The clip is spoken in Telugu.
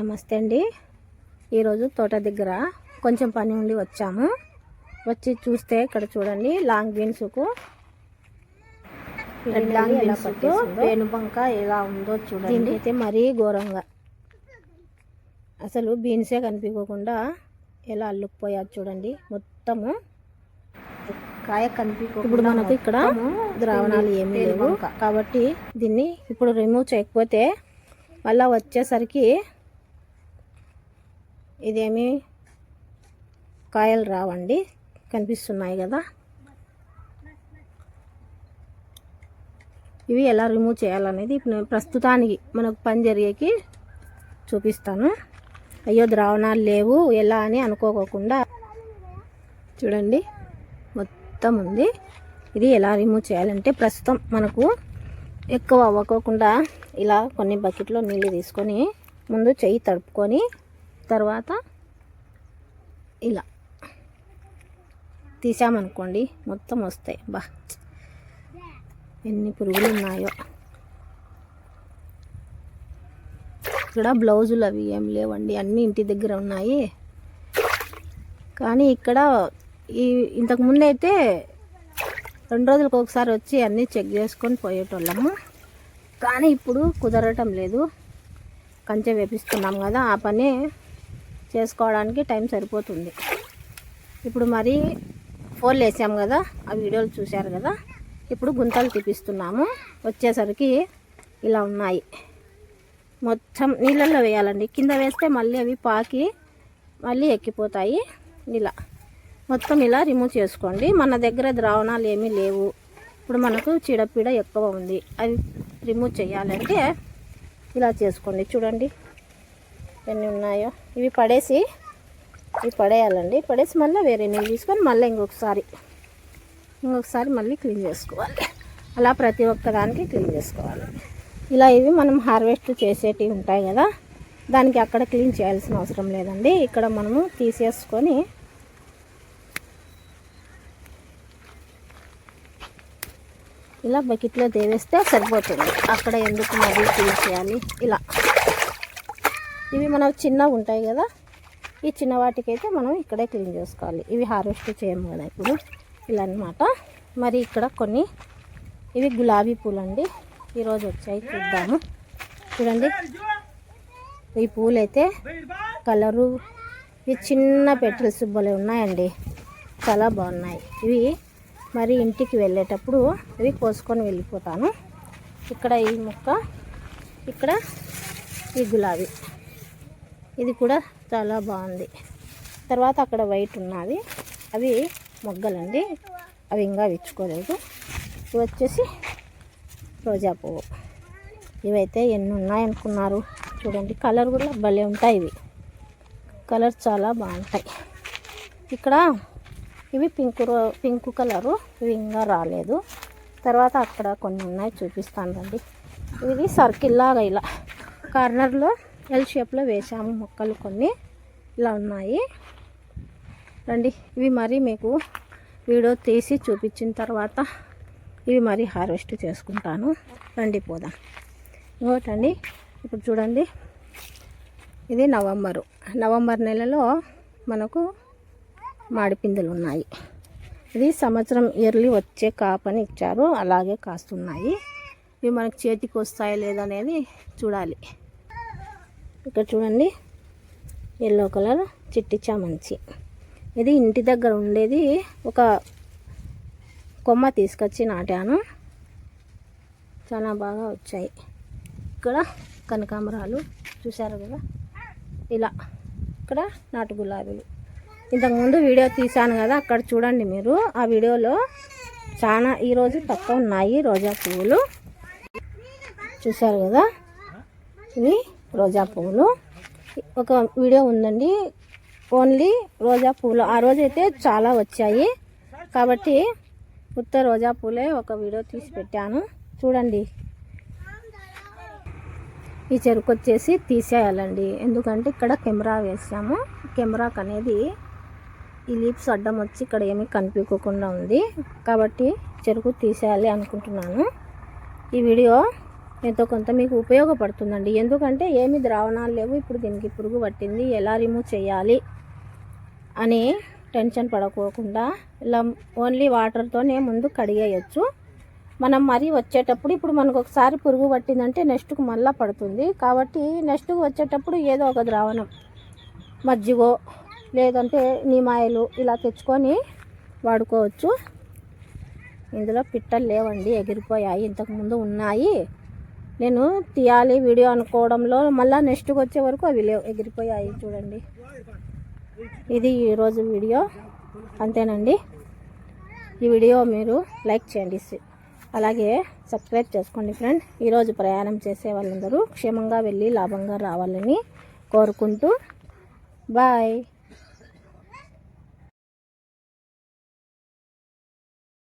నమస్తే అండి. ఈరోజు తోట దగ్గర కొంచెం పని ఉండి వచ్చాము. వచ్చి చూస్తే ఇక్కడ చూడండి లాంగ్ బీన్స్కు లాంగ్ బీన్స్కు పేనుబంక ఎలా ఉందో చూడండి. అయితే మరీ ఘోరంగా. అసలు బీన్సే కనిపించకుండా ఎలా అల్లుకుపోయారు చూడండి. మొత్తము కాయ కనిపించకుండా ఇప్పుడు మనకు ఇక్కడ ద్రావణాలు ఏమీ లేవు. కాబట్టి దీన్ని ఇప్పుడు రిమూవ్ చేయకపోతే మళ్ళా వచ్చేసరికి ఇదేమి కాయలు రావండి. కనిపిస్తున్నాయి కదా. ఇవి ఎలా రిమూవ్ చేయాలనేది ఇప్పుడు నేను ప్రస్తుతానికి మనకు పని జరిగేకి చూపిస్తాను. అయ్యో ద్రావణాలు లేవు. ఎలా అని అనుకోకుండా చూడండి. మొత్తం ఉంది. ఇది ఎలా రిమూవ్ చేయాలంటే ప్రస్తుతం మనకు ఎక్కువ అవ్వకోకుండా ఇలా కొన్ని బకెట్లో నీళ్ళు తీసుకొని ముందు చెయ్యి తడుపుకొని తర్వాత ఇలా తీసామనుకోండి మొత్తం వస్తాయి. బా. ఎన్ని పురుగులు ఉన్నాయో ఇక్కడ బ్లౌజులు అవి ఏం లేవండి అన్నీ ఇంటి దగ్గర ఉన్నాయి. కానీ ఇక్కడ ఈ ఇంతకుముందు అయితే రెండు రోజులకు ఒకసారి వచ్చి అన్నీ చెక్ చేసుకొని పోయేటోళ్ళము. కానీ ఇప్పుడు కుదరటం లేదు. కంచె వేపిస్తున్నాం కదా ఆ పని చేసుకోవడానికి టైం సరిపోతుంది. ఇప్పుడు మరి ఫోన్లు వేసాము కదా ఆ వీడియోలు చూశారు కదా ఇప్పుడు గుంతలు తీపిస్తున్నాము వచ్చేసరికి ఇలా ఉన్నాయి. మొత్తం నీళ్ళల్లో వేయాలండి. కింద వేస్తే మళ్ళీ అవి పాకి మళ్ళీ ఎక్కిపోతాయి ఇలా మొత్తం ఇలా రిమూవ్ చేసుకోండి. మన దగ్గర ద్రావణాలు ఏమీ లేవు. ఇప్పుడు మనకు చీడపీడ ఎక్కువ ఉంది. అవి రిమూవ్ చేయాలంటే ఇలా చేసుకోండి. చూడండి. ఎన్ని ఉన్నాయో. ఇవి పడేసి ఇవి పడేయాలండి. పడేసి మళ్ళీ వేరే నీళ్ళు తీసుకొని మళ్ళీ ఇంకొకసారి ఇంకొకసారి మళ్ళీ క్లీన్ చేసుకోవాలి. అలా ప్రతి ఒక్క దానికి క్లీన్ చేసుకోవాలి. ఇలా ఇవి మనం హార్వెస్ట్ చేసేటివి ఉంటాయి కదా దానికి అక్కడ క్లీన్ చేయాల్సిన అవసరం లేదండి. ఇక్కడ మనము తీసేసుకొని ఇలా బకెట్లో దేవేస్తే సరిపోతుంది. అక్కడ ఎందుకు మళ్ళీ క్లీన్ చేయాలి? ఇలా. ఇవి మనం చిన్నవి ఉంటాయి కదా. ఈ చిన్న వాటికైతే మనం ఇక్కడే క్లీన్ చేసుకోవాలి. ఇవి హార్వెస్ట్ చేయము కదా ఇప్పుడు. ఇలా అన్నమాట మరి ఇక్కడ కొన్ని ఇవి గులాబీ పూలు అండి ఈరోజు వచ్చాయి చూద్దాము. చూడండి. ఈ పూలైతే కలరు. ఇవి చిన్న పెటల్స్ భలే ఉన్నాయండి. చాలా బాగున్నాయి. ఇవి మరి ఇంటికి వెళ్ళేటప్పుడు ఇవి కోసుకొని వెళ్ళిపోతాను. ఇక్కడ ఈ మొక్క ఇక్కడ ఈ గులాబీ. ఇది కూడా చాలా బాగుంది. తర్వాత అక్కడ వైట్ ఉన్నది. అవి మొగ్గలండి. అవి ఇంకా విచ్చుకోలేదు. ఇవి వచ్చేసి రోజా పువ్వు. ఇవైతే ఎన్ని ఉన్నాయనుకున్నారు? చూడండి కలర్ కూడా భలే ఉంటాయి ఇవి. కలర్ చాలా బాగుంటాయి. ఇక్కడ ఇవి పింక్ రో- పింక్ కలరు. ఇవి ఇంకా రాలేదు. తర్వాత అక్కడ కొన్ని ఉన్నాయి చూపిస్తాను రండి. ఇవి సర్కిల్ లాగా ఇలా. కార్నర్లో ఎల్ షేప్లో వేసాము మొక్కలు కొన్ని ఇలా ఉన్నాయి. రండి ఇవి మరి మీకు వీడియో తీసి చూపించిన తర్వాత ఇవి మరి హార్వెస్ట్ చేసుకుంటాను. రండి పోదాం. ఇంకోటండి ఇప్పుడు చూడండి. ఇది నవంబరు. నవంబర్ నెలలో మనకు మాడిపిందులు ఉన్నాయి. ఇది సంవత్సరం ఇయర్లీ వచ్చే కాపని ఇచ్చారు. అలాగే కాస్తున్నాయి. ఇవి మనకు చేతికి వస్తాయో లేదనేది చూడాలి. ఇక్కడ చూడండి. ఎల్లో కలర్ చిట్టి చామంచి ఇది ఇంటి దగ్గర ఉండేది ఒక కొమ్మ తీసుకొచ్చి నాటాను. చాలా బాగా వచ్చాయి. ఇక్కడ కనకాంబరాలు చూశారు కదా? ఇలా ఇక్కడ నాటు గులాబీలు. ఇంతకుముందు వీడియో తీశాను కదా అక్కడ చూడండి మీరు. ఆ వీడియోలో చాలా ఈరోజు తక్కువ ఉన్నాయి రోజా పువ్వులు. చూశారు కదా? ఇవి రోజా పువ్వులు. ఒక వీడియో ఉందండి. ఓన్లీ రోజా పువ్వులు. ఆ రోజైతే చాలా వచ్చాయి. కాబట్టి ఉత్త రోజా పూలే ఒక వీడియో తీసి పెట్టాను. చూడండి. ఈ చెరుకు వచ్చేసి తీసేయాలండి. ఎందుకంటే ఇక్కడ కెమెరా వేసాము. కెమెరాకు అనేది ఈ లీప్స్ అడ్డం వచ్చి ఇక్కడ ఏమీ కనిపించకుండా ఉంది. కాబట్టి చెరుకు తీసేయాలి అనుకుంటున్నాను. ఈ వీడియో ఎంతో కొంత మీకు ఉపయోగపడుతుందండి. ఎందుకంటే ఏమి ద్రావణాలు లేవు. ఇప్పుడు దీనికి పురుగు పట్టింది. ఎలా రిమూవ్ చేయాలి అని టెన్షన్ పడకోకుండా ఇలా ఓన్లీ వాటర్తోనే ముందు కడిగేయచ్చు. మనం మరీ వచ్చేటప్పుడు ఇప్పుడు మనకు ఒకసారి పురుగు పట్టిందంటే నెక్స్ట్కు మళ్ళీ పడుతుంది. కాబట్టి నెక్స్ట్కు వచ్చేటప్పుడు ఏదో ఒక ద్రావణం మజ్జిగో లేదంటే నిమాయిలు ఇలా తెచ్చుకొని వాడుకోవచ్చు. ఇందులో పిట్టలు లేవండి. ఎగిరిపోయాయి. ఇంతకుముందు ఉన్నాయి. నేను తీయాలి వీడియో అనుకోవడంలో మళ్ళీ నెక్స్ట్కి వచ్చే వరకు అవి లేవు ఎగిరిపోయాయి చూడండి. ఇది ఈరోజు వీడియో అంతేనండి. ఈ వీడియో మీరు లైక్ చేయండి అలాగే సబ్స్క్రైబ్ చేసుకోండి ఫ్రెండ్. ఈరోజు ప్రయాణం చేసే వాళ్ళందరూ క్షేమంగా వెళ్ళి లాభంగా రావాలని కోరుకుంటూ బాయ్.